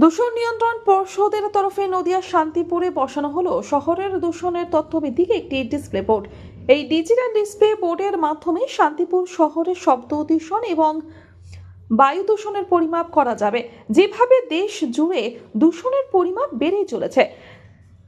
দূষণ নিয়ন্ত্রণ পর্ষদের তরফে নদিয়া শান্তিপুরে বসানো হলো শহরের দূষণের তথ্যভিত্তিক একটি ডিসপ্লে বোর্ড। এই ডিজিটাল ডিসপ্লে বোর্ডের মাধ্যমে শান্তিপুর শহরের শব্দ দূষণ এবং বায়ু দূষণের পরিমাপ করা যাবে। যেভাবে দেশ জুড়ে দূষণের পরিমাপ বেড়েই চলেছে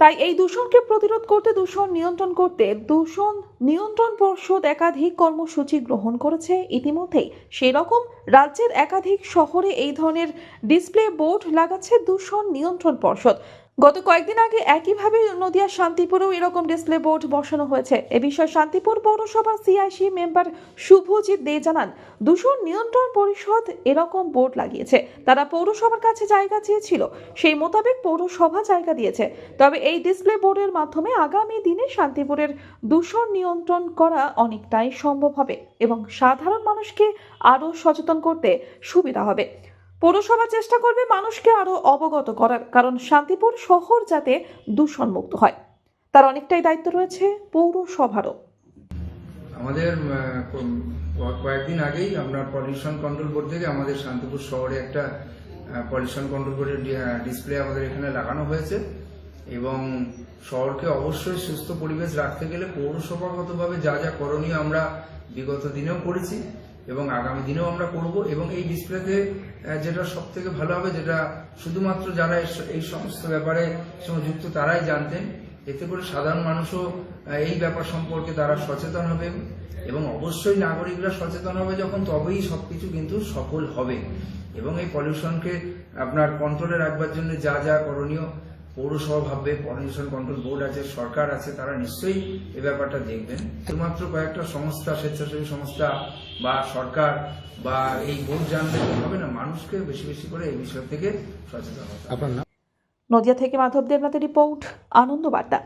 তাই এই দূষণকে প্রতিরোধ করতে, দূষণ নিয়ন্ত্রণ করতে, দূষণ নিয়ন্ত্রণ পর্ষদ একাধিক কর্মসূচি গ্রহণ করেছে। ইতিমধ্যেই সেরকম রাজ্যের একাধিক শহরে এই ধরনের ডিসপ্লে বোর্ড লাগাচ্ছে দূষণ নিয়ন্ত্রণ পর্ষদ। গত কয়েকদিন আগে একইভাবে নদিয়া শান্তিপুরেও এরকম ডিসপ্লে বোর্ড বসানো হয়েছে। এ বিষয়ে শান্তিপুর পৌরসভা সিআইসি মেম্বার শুভজিৎ দে জানান, দূষণ নিয়ন্ত্রণ পরিষদ এরকম বোর্ড লাগিয়েছে। তারা পৌরসভার কাছে জায়গা চেয়েছিল, সেই মোতাবেক পৌরসভা জায়গা দিয়েছে। তবে এই ডিসপ্লে বোর্ডের মাধ্যমে আগামী দিনে শান্তিপুরের দূষণ নিয়ন্ত্রণ করা অনেকটাই সম্ভব হবে এবং সাধারণ মানুষকে আরও সচেতন করতে সুবিধা হবে। পৌরসভা চেষ্টা করবে মানুষকে আরও অবগত করার, কারণ শান্তিপুর শহর যাতে দূষণমুক্ত হয়। তার অনেকটাই দায়িত্ব রয়েছে পৌরসভারও। আমাদের কয়েকদিন আগেই আমরা পলিউশন কন্ট্রোল বোর্ড থেকে আমাদের শান্তিপুর শহরে একটা পলিউশন কন্ট্রোল বোর্ডের ডিসপ্লে আমাদের এখানে লাগানো হয়েছে এবং শহরকে অবশ্যই সুস্থ পরিবেশ রাখতে গেলে পৌরসভাগতভাবে যা যা করণীয় আমরা বিগত দিনেও করেছি। এবং আগামী দিনেও আমরা করব। এবং এই ডিসপ্লেতে যেটা সব থেকে ভালো হবে, যেটা শুধুমাত্র যারা এই- সমস্ত ব্যাপারে সঙ্গে যুক্ত তারাই জানতেন, এতে করে সাধারণ মানুষও এই ব্যাপার সম্পর্কে তারা সচেতন হবে এবং অবশ্যই নাগরিকরা সচেতন হবে যখন তবেই সবকিছু কিন্তু সফল হবে। এবং এই পলিউশনকে আপনার কন্ট্রোলে রাখবার জন্য যা যা করণীয়, পৌরসভা ভাববে পলিউশন কন্ট্রোল বোর্ড আছে, সরকার আছে, তারা নিশ্চয়ই এ ব্যাপারটা দেখবেন। শুধুমাত্র কয়েকটা সংস্থা, স্বেচ্ছাসেবী সংস্থা বা সরকার বা এই বোর্ড জানলে হবে না? মানুষকে বেশি বেশি করে এই বিষয় থেকে সচেতন হতে হবে। আপনার নদিয়া থেকে মাধব দেবনাথের রিপোর্ট আনন্দ বার্তা।